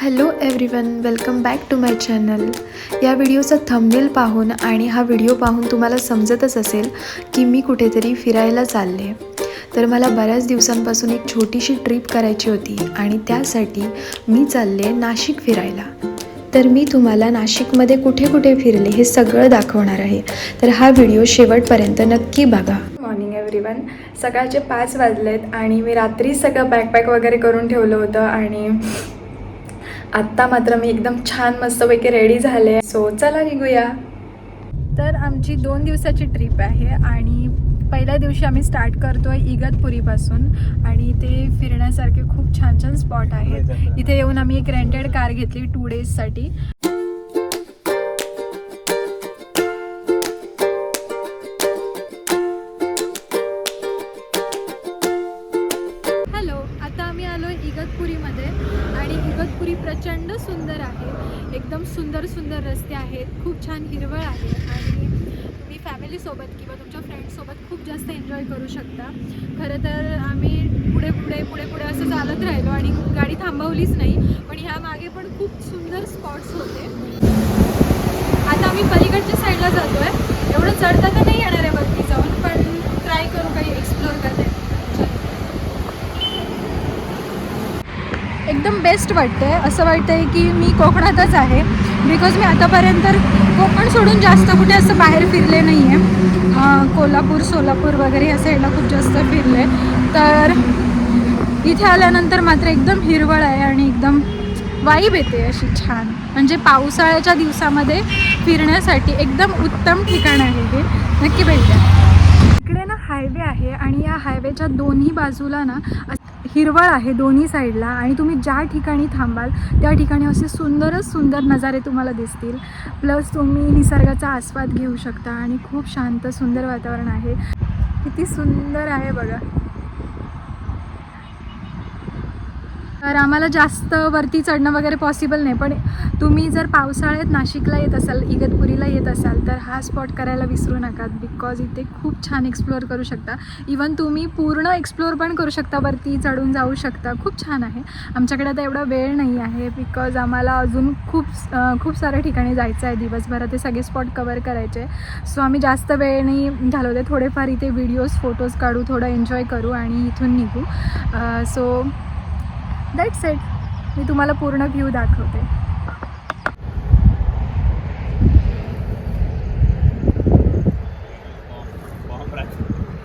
Hello everyone welcome back to my channel या व्हिडिओचा thumbnail पाहून आणि हा व्हिडिओ पाहून तुम्हाला समजतच असेल की मी कुठेतरी फिरायला चालले. तर मला बऱ्याच दिवसांपासून एक छोटीशी ट्रिप करायची होती आणि त्यासाठी मी चालले नाशिक फिरायला. तर मी तुम्हाला नाशिकमध्ये कुठे कुठे फिरले हे सगळं दाखवणार आहे. तर हा व्हिडिओ शेवटपर्यंत नक्की बघा. मॉर्निंग एव्हरीवन सकाळचे पाच वाजलेत आणि मी रात्री सगळं बॅकपॅक वगैरे करून ठेवलं होतं आणि आत्ता मात्र मी एकदम छान मस्तपैकी रेडी झाले सो चला निघूया. तर आमची दोन दिवसाची ट्रिप आहे आणि पहिल्या दिवशी आम्ही स्टार्ट करतोय इगतपुरीपासून आणि इथे फिरण्यासारखे खूप छान छान स्पॉट आहेत इथे येऊन आम्ही एक रेंटेड कार घेतली टू डेजसाठी एकदम सुंदर सुंदर रस्ते आहेत. खूप छान हिरवळ आहे आणि तुम्ही फॅमिलीसोबत किंवा तुमच्या फ्रेंड्ससोबत खूप जास्त एन्जॉय करू शकता. खरं तर आम्ही पुढे पुढे पुढे पुढे असं चालत राहिलो आणि गाडी थांबवलीच नाही पण ह्या मागे पण खूप सुंदर स्पॉट्स होते. आता आम्ही पलीकडच्या साईडला जातो आहे एवढं चढता तर नाही येणार आहे वरती जाऊन पण ट्राय करू काही एक्सप्लोर करते एकदम बेस्ट वाटते असं वाटतं आहे की मी कोकणातच आहे. बिकॉज मी आतापर्यंत कोकण सोडून जास्त कुठे असं बाहेर फिरले नाही आहे कोल्हापूर सोलापूर वगैरे या साईडला खूप जास्त फिरले. तर इथे आल्यानंतर मात्र एकदम हिरवळ आहे आणि एकदम वाईब येते अशी छान. म्हणजे पावसाळ्याच्या दिवसामध्ये फिरण्यासाठी एकदम उत्तम ठिकाण आहे हे. नक्की भेट इकडे ना हायवे आहे आणि या हायवेच्या दोन्ही बाजूला ना हिरवळ आहे दोन्ही साईडला आणि तुम्ही ज्या ठिकाणी थांबाल त्या ठिकाणी असे सुंदरच सुंदर नजारे तुम्हाला दिसतील. प्लस तुम्ही निसर्गाचा आस्वाद घेऊ शकता आणि खूप शांत सुंदर वातावरण आहे. किती सुंदर आहे बघा. तर आम्हाला जास्त वरती चढणं वगैरे पॉसिबल नाही. पण तुम्ही जर पावसाळ्यात नाशिकला येत असाल इगतपुरीला येत असाल तर हा स्पॉट करायला विसरू नका. बिकॉज इथे खूप छान एक्सप्लोअर करू शकता. इवन तुम्ही पूर्ण एक्सप्लोअर पण करू शकता. वरती चढून जाऊ शकता. खूप छान आहे. आमच्याकडे आता एवढा वेळ नाही आहे. बिकॉज आम्हाला अजून खूप खूप साऱ्या ठिकाणी जायचं आहे. दिवसभरात ते सगळे स्पॉट कवर करायचे. सो आम्ही जास्त वेळ नाही घालवते थोडेफार इथे व्हिडिओज फोटोज काढू थोडं एन्जॉय करू आणि इथून निघू. सो दॅट्स इट मी तुम्हाला पूर्ण व्ह्यू दाखवते.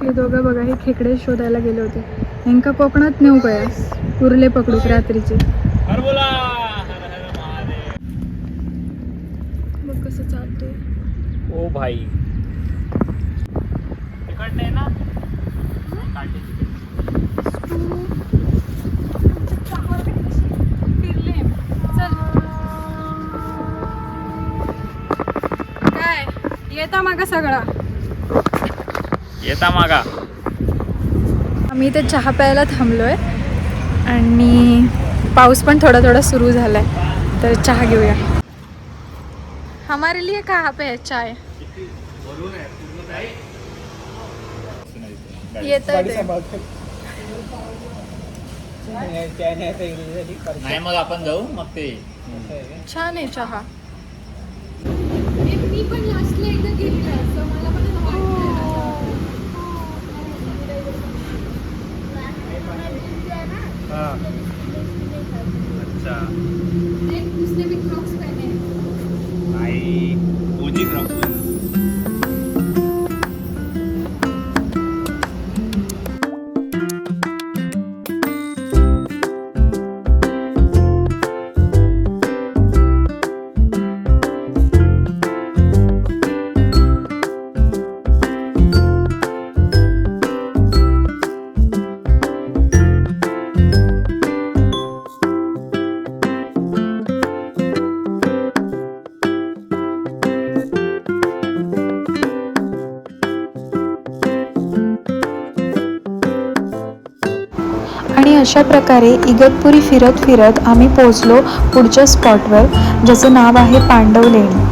हे दोघं बघा हे खेकडे शोधायला गेले होते. नेमका कोकणात नेऊ गया उरले पकडूक रात्रीचे. बघ कसं चालतोय. ओ भाई तिकट नाही ना काटे फिरले चल काय येता मागा सगळा. येता मागा. आम्ही इथे चहा प्यायला थांबलोय. आणि पाऊस पण थोडा थोडा सुरू झालाय. तर चहा घेऊया. हमारे लिए कहा पे है चाय? येत नाही मग आपण जाऊ. मग ते. छान आहे चहा. मी पण लास्टला एकदा गेलेले असं मला पण अच्छा. आणि अशा प्रकारे इगतपुरी फिरत फिरत आम्ही पोहोचलो पुढच्या स्पॉटवर ज्याचं नाव आहे पांडव लेणी.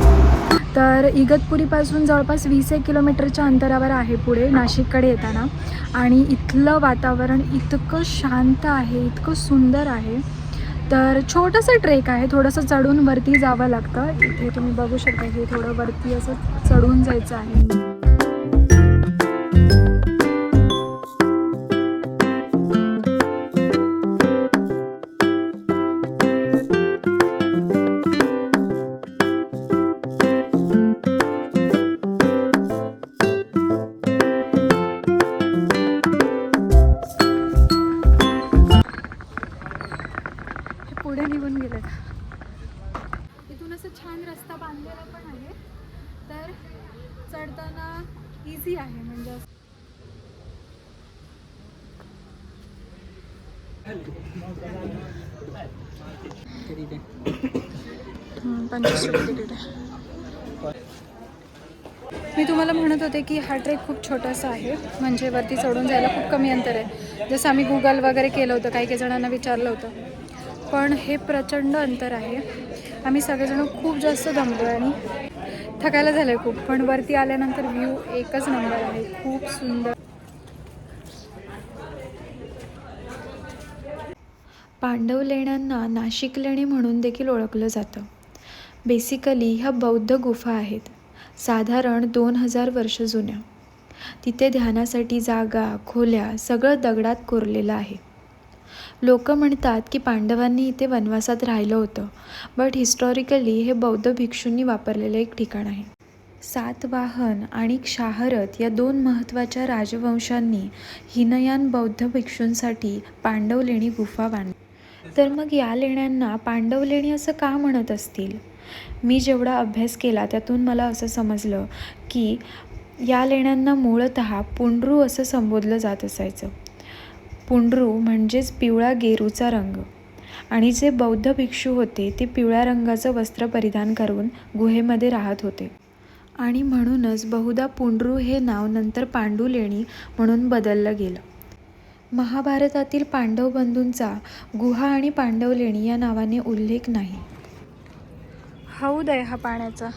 तर इगतपुरीपासून जवळपास वीस एक किलोमीटरच्या अंतरावर आहे पुढे नाशिककडे येताना. आणि इथलं वातावरण इतकं शांत आहे इतकं सुंदर आहे. तर छोटंसं ट्रेक आहे थोडंसं चढून वरती जावं लागतं. इथे तुम्ही बघू शकता हे थोडं वरती असं चढून जायचं आहे. पुढे निघून गेले. इथून असं छान रस्ता बांधलेला पण आहे. तर चढताना इझी आहे म्हणजे मी तुम्हाला म्हणत होते की हा ट्रेक खूप छोटासा आहे. म्हणजे वरती चढून जायला खूप कमी अंतर आहे. जसं आम्ही गुगल वगैरे केलं होतं काही काही जणांना विचारलं होतं. पण हे प्रचंड अंतर आहे. आम्ही सगळेजण खूप जास्त दमलो आणि थकायला झालं आहे खूप पण वरती आल्यानंतर व्ह्यू एकच नंबर आहे. खूप सुंदर. पांडव लेण्यांना नाशिक लेणी म्हणून देखील ओळखलं जातं. बेसिकली ह्या बौद्ध गुफा आहेत. साधारण दोन हजार वर्ष जुन्या. तिथे ध्यानासाठी जागा खोल्या सगळं दगडात कोरलेलं आहे. लोक म्हणतात की पांडवांनी इथे वनवासात राहिलं होतं बट हिस्टॉरिकली हे बौद्ध भिक्षूंनी वापरलेलं एक ठिकाण आहे. सातवाहन आणि क्षाहरथ या दोन महत्त्वाच्या राजवंशांनी हिनयान बौद्ध भिक्षूंसाठी पांडव लेणी गुफा बांधली. तर मग या लेण्यांना पांडव लेणी असं का म्हणत असतील? मी जेवढा अभ्यास केला त्यातून मला असं समजलं की या लेण्यांना मूळत पुंडरू असं संबोधलं जात असायचं. पुंडरू म्हणजेच पिवळा गेरूचा रंग. आणि जे बौद्ध भिक्षू होते ते पिवळ्या रंगाचं वस्त्र परिधान करून गुहेमध्ये राहत होते. आणि म्हणूनच बहुधा पुंडरू हे नाव नंतर पांडू लेणी म्हणून बदललं गेलं. महाभारतातील पांडव बंधूंचा गुहा आणि पांडव लेणी या नावाने उल्लेख नाही. हौद आहे हा पाण्याचा.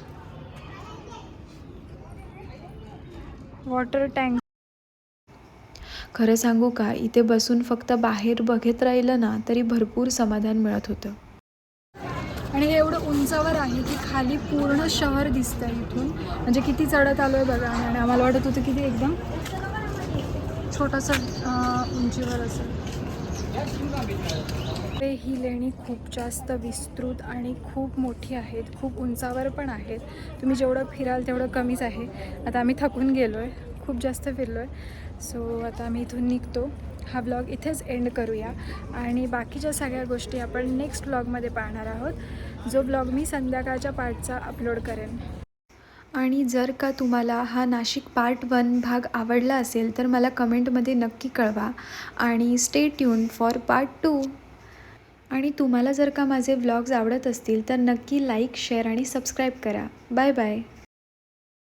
Water tank. खरं सांगू का? इथे बसून फक्त बाहेर बघत राहिलं ना तरी भरपूर समाधान मिळत होतं. आणि हे एवढं उंचावर आहे की खाली पूर्ण शहर दिसतं इथून. म्हणजे किती चढत आलो आहे बघा. आणि आम्हाला वाटत होतं की ते एकदम छोटंसं उंचीवर असेल. ते ही लेणी खूप जास्त विस्तृत आणि खूप मोठी आहेत. खूप उंचावर पण आहेत. तुम्ही जेवढं फिराल तेवढं कमीच आहे. आता आम्ही थकून गेलो आहे खूप जास्त फिरलो आहे सो आता आम्ही इथून निघतो. हा ब्लॉग इथेच एंड करूया. आणि बाकीच्या सगळ्या गोष्टी आपण नेक्स्ट ब्लॉगमध्ये पाहणार आहोत जो ब्लॉग मी संध्याकाळच्या पार्टचा अपलोड करेन. आणि जर का तुम्हाला हा नाशिक पार्ट वन भाग आवडला असेल तर मला कमेंटमध्ये नक्की कळवा. आणि stay tune for part two आणि तुम्हाला जर का माझे व्लॉग्स आवडत असतील तर नक्की लाईक शेअर आणि सबस्क्राईब करा. Bye bye